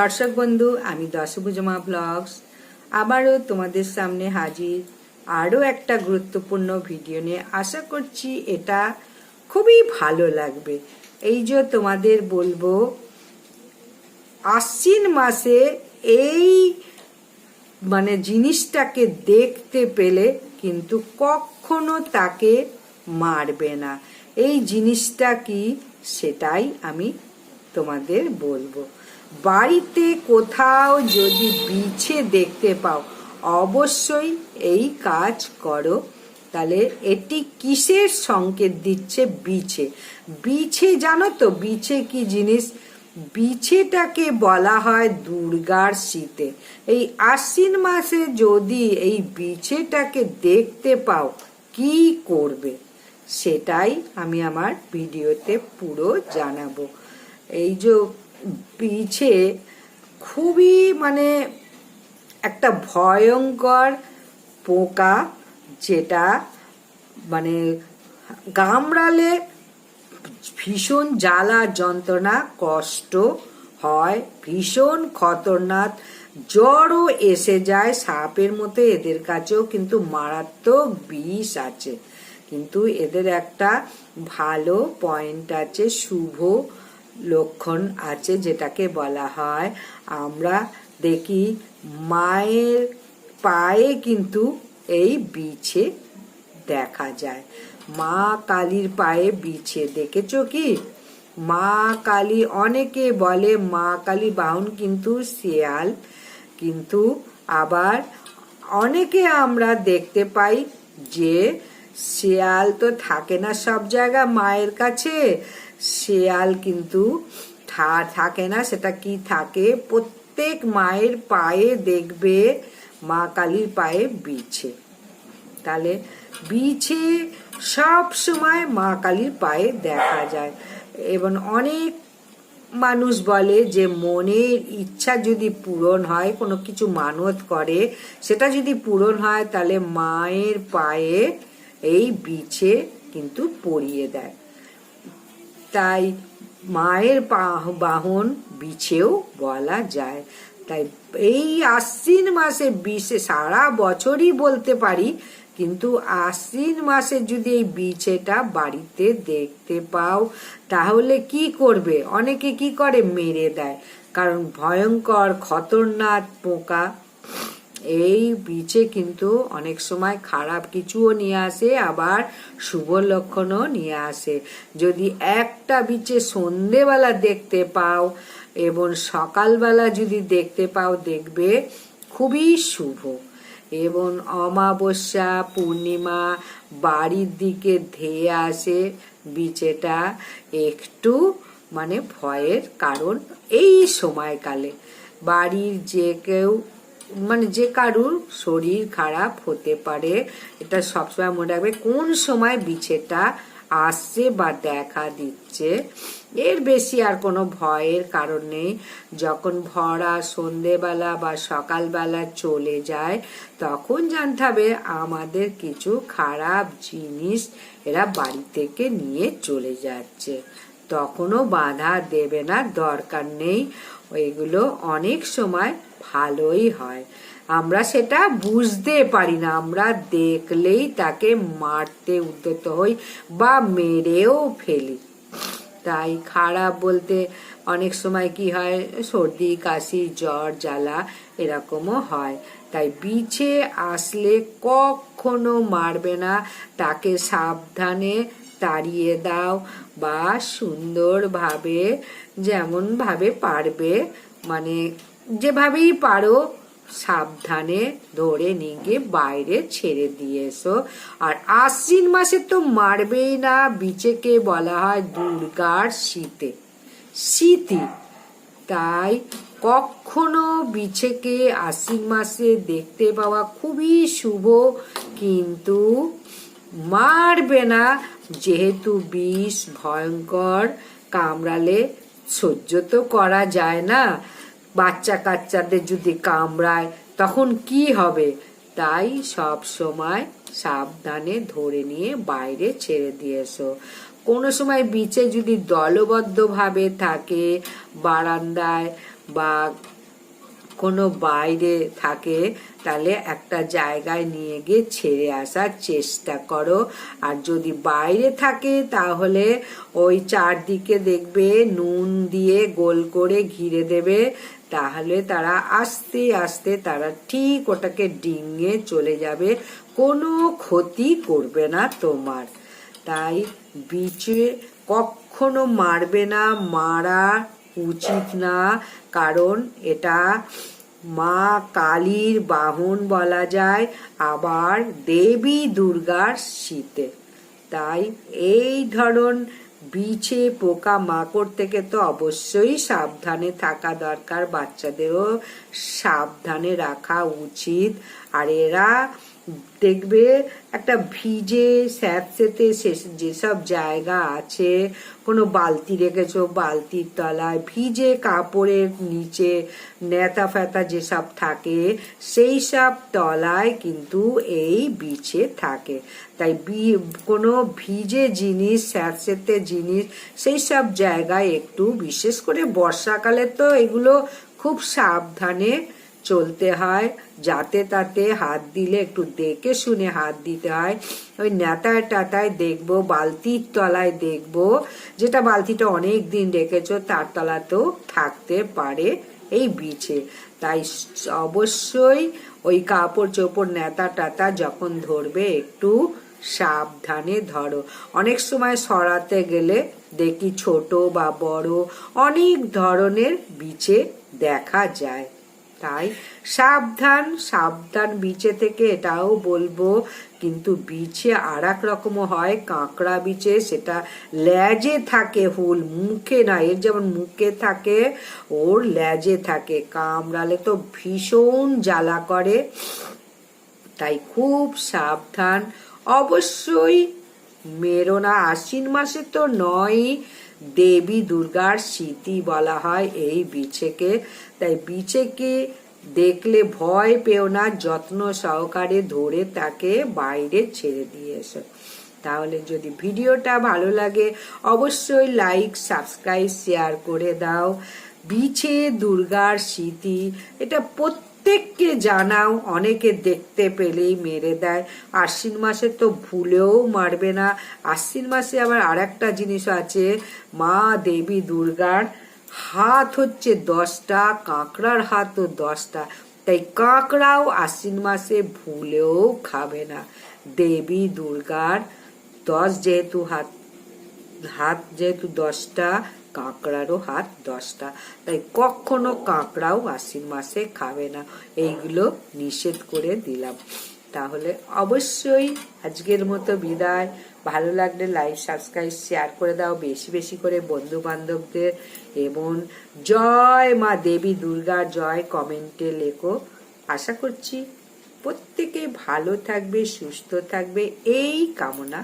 দর্শক বন্ধু, আমি দশভুজমা ব্লগস। আবারও তোমাদের সামনে হাজির। আরও একটা গুরুত্বপূর্ণ ভিডিও নিয়ে আশা করছি এটা খুবই ভালো লাগবে। এই যে তোমাদের বলব, আশ্বিন মাসে এই মানে জিনিসটাকে দেখতে পেলে কিন্তু কখনো তাকে মারবে না। এই জিনিসটা কি সেটাই আমি তোমাদের বলব। বাড়িতে কোথাও যদি বিছে দেখতে পাও, অবশ্যই এই কাজ করো। তাহলে এটি কিসের সংকেত দিচ্ছে বিছে? বিছে জানো তো, বিছে কি জিনিস? বিছেটাকে বলা হয় দুর্গার শীতে। এই আশ্বিন মাসে যদি এই বিছেটাকে দেখতে পাও, কি করবে? সেটাই আমি আমার ভিডিওতে পুরো জানাব। এই যে বিছে খুবই মানে একটা ভয়ঙ্কর পোকা যেটা মানে গামড়ালে ভীষণ জ্বালা, যন্ত্রণা, কষ্ট হয়, ভীষণ খতরনাক, জ্বরও এসে যায়, সাপের মতো এদের কাছেও কিন্তু মারাত্মক বিষ আছে। কিন্তু এদের একটা ভালো পয়েন্ট আছে, শুভ লক্ষণ আছে যেটাকে বলা হয়, আমরা দেখি মায়ের পায়ে কিন্তু এই বিছে দেখা যায়। মা কালীর পায়ে বিছে, দেখেছ কি? মা কালী অনেকে বলে মা কালী বাহন কিন্তু শিয়াল, কিন্তু আবার অনেকে আমরা দেখতে পাই যে শিয়াল তো থাকে না সব জায়গা মায়ের কাছে। শেয়াল কিন্তু থাকে না, সেটা কি থাকে? প্রত্যেক মায়ের পায়ে দেখবে মা কালীর পায়ে বিছে। তাহলে বিছে সব সময় মা কালীর পায়ে দেখা যায়। এবং অনেক মানুষ বলে যে মনের ইচ্ছা যদি পূরণ হয়, কোনো কিছু মানত করে, সেটা যদি পূরণ হয়, তাহলে মায়ের পায়ে এই বিছে কিন্তু পরিয়ে দেয়। তাই মায়ের বাহন বিছেও বলা যায়। তাই এই আশ্বিন মাসে বিশে সারা বছরই বলতে পারি, কিন্তু আশ্বিন মাসে যদি এই বিছেটা বাড়িতে দেখতে পাও, তাহলে কি করবে? অনেকে কি করে মেরে দেয়? কারণ ভয়ঙ্কর, খতরনাক পোকা। এই বিচে কিন্তু অনেক সময় খারাপ কিছুও নিয়ে আসে, আবার শুভ লক্ষণও নিয়ে আসে। যদি একটা বিচে সন্ধেবেলা দেখতে পাও এবং সকালবেলা যদি দেখতে পাও, দেখবে খুবই শুভ। এবং অমাবস্যা, পূর্ণিমা বাড়ির দিকে ধেয়ে আসে বিচেটা একটু মানে ভয়ের কারণ এই সময়কালে। বাড়ির যে কেউ মানে যে কারুর শরীর খারাপ হতে পারে, এটা সবসময় মনে রাখবে কোন সময় বিছেটা আসছে বা দেখা দিচ্ছে। এর বেশি আর কোনো ভয়ের কারণ নেই। যখন ভরা সন্ধেবেলা বা সকালবেলা চলে যায়, তখন জানতে হবে আমাদের কিছু খারাপ জিনিস এরা বাড়ি থেকে নিয়ে চলে যাচ্ছে। তখনও বাধা দেবে না, দরকার নেই। ওইগুলো অনেক সময় ভালোই হয়। আমরা সেটা বুঝতে পারি না। আমরা দেখলেই তাকে মারতে উদ্যত হই বা মেরেও ফেলি। তাই খারাপ বলতে অনেক সময় কি হয়, সর্দি, কাশি, জ্বর, জ্বালা এরকমও হয়। তাই বিছে আসলে কখনো মারবে না। তাকে সাবধানে তাড়িয়ে দাও। বা সুন্দরভাবে যেমনভাবে পারবে মানে যেভাবেই পারো, সাবধানে ধরে নিয়ে গিয়ে বাইরে ছেড়ে দিয়ে এসো। আর আশ্বিন মাসে তো মারবেই না বিচেকে বলা হয় দুর্গার শীতে। শীতি তাই কখনো বিছেকে আশ্বিন মাসে দেখতে পাওয়া খুবই শুভ, কিন্তু মারবে না। যেহেতু বিষ ভয়ঙ্কর, কামড়ালে সহ্য তো করা যায় না। বাচ্চা কাচ্চাদের যদি কামড়ায়, তখন কি হবে? তাই সব সময় সাবধানে ধরে নিয়ে বাইরে ছেড়ে দিয়ে এসো। কোনো সময় বিচে যদি দলবদ্ধভাবে থাকে, বারান্দায় বা কোনো বাইরে থাকে, তাহলে একটা জায়গায় নিয়ে গিয়ে ছেড়ে আসার চেষ্টা করো। আর যদি বাইরে থাকে, তাহলে ওই চারদিকে দেখবে, নুন দিয়ে গোল করে ঘিরে দেবে। তাহলে তারা আস্তে আস্তে, তারা ঠিক ওটাকে ডিঙে চলে যাবে। কোনো ক্ষতি করবে না তোমার। তাই বিচে কখনো মারবে না, মারা উচিত না, কারণ এটা মা কালীর বাহন বলা যায়, আবার দেবী দুর্গার শীতে। তাই এই ধরন বিছে পোকা মাকড় থেকে তো অবশ্যই সাবধানে থাকা দরকার। বাচ্চাদেরও সাবধানে রাখা উচিত। আর এরা দেখবে একটা ভিজে, স্যাঁতসেতে যেসব জায়গা আছে, কোনো বালতি রেখেছো, বালতির তলায়, ভিজে কাপড়ের নিচে নেতা ফেতা যেসব থাকে সেই সব তলায় কিন্তু এই বিছে থাকে। তাই বি, কোনো ভিজে জিনিস, স্যাঁতসেতে জিনিস সেই সব জায়গায় একটু বিশেষ করে বর্ষাকালে তো এগুলো খুব সাবধানে চলতে হয়, যাতে তাতে হাত দিলে একটু দেখে শুনে হাত দিতে হয়। ওই নেতায় টাতায় দেখব, বালতির তলায় দেখব, যেটা বালতিটা অনেক দিন রেখেছো, তার তলাতেও থাকতে পারে এই বিচে। তাই অবশ্যই ওই কাপড় চোপড় নেতা টাতা যখন ধরবে, একটু সাবধানে ধরো। অনেক সময় সরাতে গেলে দেখি ছোট বা বড় অনেক ধরনের বিচে দেখা যায়। তাই সাবধান সাবধান বিচে থেকে এটাও বলব, কিন্তু বিচে আর এক রকম হয়, কাঁকড়া বিচে সেটা ল্যাজে থাকে হুল, মুখে না, এর যেমন মুখে থাকে, ওর ল্যাজে থাকে। কামড়ালে তো ভীষণ জ্বালা করে। তাই খুব সাবধান। অবশ্যই মেরো না, আশ্বিন মাসে তো নয় দেবী দুর্গার স্মৃতি বলা হয় এই বিছেকে। তাই বিছেকে দেখলে ভয় পেও না, যত্ন সহকারে ধরে তাকে বাইরে ছেড়ে দিয়ে এসো। তাহলে যদি ভিডিওটা ভালো লাগে, অবশ্যই লাইক, সাবস্ক্রাইব, শেয়ার করে দাও। বিছে দুর্গার স্মৃতি, এটা প্রত্যেককে জানাও, অনেকে দেখতে পেলেই মেরে দেয়। আশ্বিন মাসে তো ভুলেও মারবে না। আশ্বিন মাসে আবার আর একটা জিনিস আছে। মা দেবী দুর্গার হাত হচ্ছে দশটা, কাঁকড়ার হাতও দশটা। তাই কাঁকড়াও আশ্বিন মাসে ভুলেও খাবে না। দেবী দুর্গার দশ যেহেতু হাত হাত যেহেতু দশটা কাঁকড়ারও হাত দশটা। তাই কখনো কাঁকড়াও আশ্বিন মাসে খাবে না। এইগুলো নিষেধ করে দিলাম। তাহলে অবশ্যই আজকের মতো বিদায়। ভালো লাগলে লাইক সাবস্ক্রাইব শেয়ার করে দাও। বেশি বেশি করে বন্ধু বান্ধবদের এবং জয় মা দেবী দুর্গা, জয় কমেন্টে লেখো। আশা করছি প্রত্যেকে ভালো থাকবে, সুস্থ থাকবে। এই কামনা।